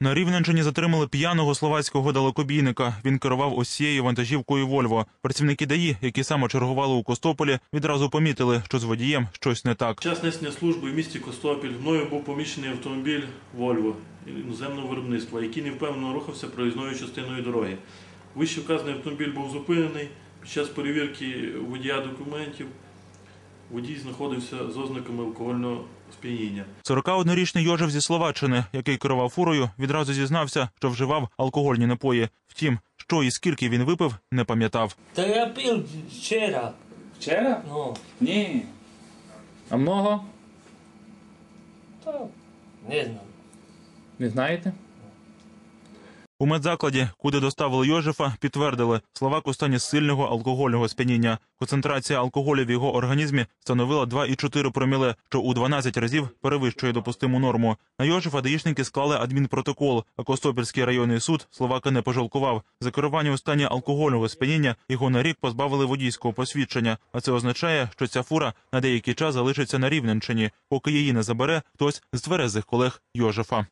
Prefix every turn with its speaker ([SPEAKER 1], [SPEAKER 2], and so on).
[SPEAKER 1] На Рівненщині затримали п'яного словацького далекобійника. Він керував ось цією вантажівкою Вольво. Працівники ДАІ, які саме чергували у Костополі, відразу помітили, що з водієм щось не так.
[SPEAKER 2] Час несення служби в місті Костопіль мною був поміщений автомобіль Volvo іноземного виробництва, який невпевнено рухався проїзною частиною дороги. Вище вказаний автомобіль був зупинений. Під час перевірки водія документів водій знаходився з ознаками алкогольного сп'яніння.
[SPEAKER 1] 41-річний Йожев зі Словаччини, який керував фурою, відразу зізнався, що вживав алкогольні напої. Втім, що і скільки він випив, не пам'ятав.
[SPEAKER 3] Та я пив вчора.
[SPEAKER 4] Вчора?
[SPEAKER 3] Ну,
[SPEAKER 4] Ні. А много?
[SPEAKER 3] та не знаю.
[SPEAKER 4] Не знаєте?
[SPEAKER 1] У медзакладі, куди доставили Йожефа, підтвердили, Словак у стані сильного алкогольного сп'яніння. Концентрація алкоголю в його організмі становила 2,4 проміле, що у 12 разів перевищує допустиму норму. На Йожефа даїшники склали адмінпротокол, а Костопільський районний суд Словака не пожалкував. За керування у стані алкогольного сп'яніння його на рік позбавили водійського посвідчення. А це означає, що ця фура на деякий час залишиться на Рівненщині, поки її не забере хтось з тверезих колег Йожефа.